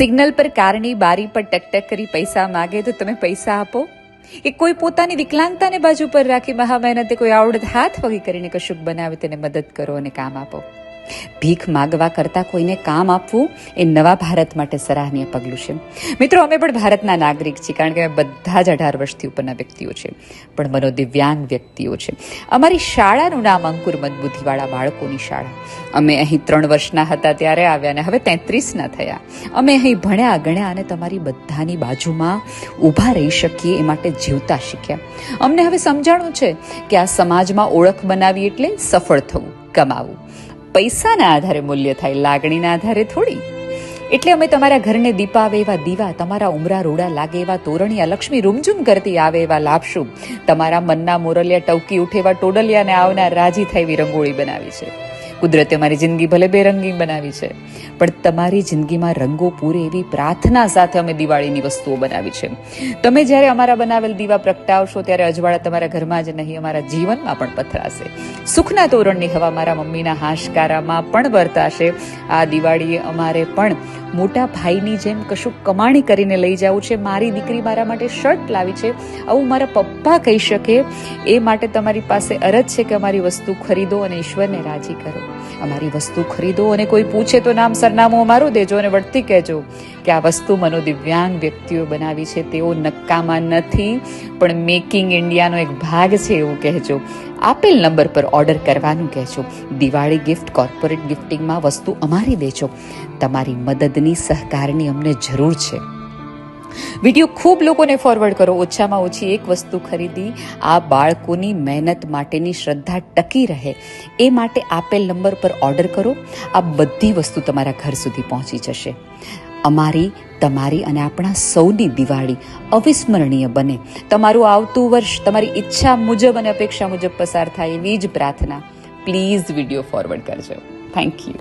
Signal પર કારની બારી પર ટકટક કરી પૈસા માગે તો તમે પૈસા આપો. કે કોઈ પોતાની વિકલાંગતાને બાજુ પર રાખી મહા મહેનતે કોઈ આવડત હાથ વગી કરીને કશુંક બનાવે તેને મદદ કરો અને કામ આપો. ભીખ માગવા કરતાં કોઈને કામ આપવું એ નવા ભારત માટે સરાહનીય પગલું છે. મિત્રો, અમે પણ ભારતના નાગરિક છીએ, કારણ કે અમે બધા જ અઢાર વર્ષથી ઉપરના વ્યક્તિઓ છે, પણ મનોદિવ્યાંગ વ્યક્તિઓ છે. અમારી શાળાનું નામ અંકુર મદબુદ્ધિવાળા બાળકોની શાળા. અમે અહીં ત્રણ વર્ષના હતા ત્યારે આવ્યા અને હવે તેત્રીસના થયા. અમે અહીં ભણ્યા, ગણ્યા અને તમારી બધાની બાજુમાં ઊભા રહી શકીએ એ માટે જીવતા શીખ્યા. અમને હવે સમજાણું છે કે આ સમાજમાં ઓળખ બનાવી એટલે સફળ થવું, કમાવું. પૈસાના આધારે મૂલ્ય થાય, લાગણીના આધારે થોડી. એટલે અમે તમારા ઘરને દીપાવે એવા દીવા, તમારા ઉમરા રૂડા લાગે એવા તોરણિયા લક્ષ્મી રૂમઝુમ કરતી આવે એવા લાભશું તમારા મનના મોરલિયા ટવકી ઉઠે એવા ટોડલિયાને આવનાર રાજી થાય એવી રંગોળી બનાવી છે. કુદરતે અમારી જિંદગી ભલે બેરંગી બનાવી છે, પણ તમારી જિંદગીમાં રંગો પૂરે એવી પ્રાર્થના સાથે અમે દિવાળીની વસ્તુઓ બનાવી છે. તમે જ્યારે અમારા બનાવેલ દીવા પ્રગટાવશો, ત્યારે અજવાળા તમારા ઘરમાં જ નહીં, અમારા જીવનમાં પણ પથરાશે. સુખના તોરણની હવા મારા મમ્મીના હાશકારામાં પણ વર્તાશે. આ દિવાળીએ અમારે પણ મોટા ભાઈની જેમ કશું કમાણી કરીને લઈ જવું છે. મારી દીકરી મારા માટે શર્ટ લાવી છે. આવું મારા પપ્પા કહી શકે. એ માટે તમારી પાસે અરજ છે કે અમારી વસ્તુ ખરીદો અને ઈશ્વરને રાજી કરો. અમારી વસ્તુ ખરીદો અને કોઈ પૂછે તો નામ સરનામું અમારું દેજો અને વળતી કહેજો કે આ વસ્તુ મનોદિવ્યાંગ વ્યક્તિઓ બનાવી છે. તેઓ નક્કામાં નથી, પણ મેકિંગ ઇન્ડિયાનો એક ભાગ છે એવું કહેજો. આપેલ નંબર પર ઓર્ડર કરવાનું કહેજો. દિવાળી ગિફ્ટ, કોર્પોરેટ ગિફ્ટિંગમાં વસ્તુ અમારી દેજો તમારી મદદની સહકારની અમને જરૂર છે. વીડિયો ખૂબ લોકોને ફોરવર્ડ કરો. ઓછામાં ઓછી એક વસ્તુ ખરીદી. આ બાળકોની મહેનત માટેની શ્રદ્ધા ટકી રહે. એ માટે આપેલ નંબર પર ઓર્ડર કરો. આ બધી વસ્તુ તમારા ઘર સુધી પહોંચી જશે. અમારી, તમારી અને આપણા સૌની દિવાળી અવિસ્મરણીય બને. તમારું આવતું વર્ષ, તમારી ઈચ્છા મુજબ અને અપેક્ષા મુજબ પસાર થાય એવી જ પ્રાર્થના. પ્લીઝ વીડિયો ફોરવર્ડ કરજો. Thank you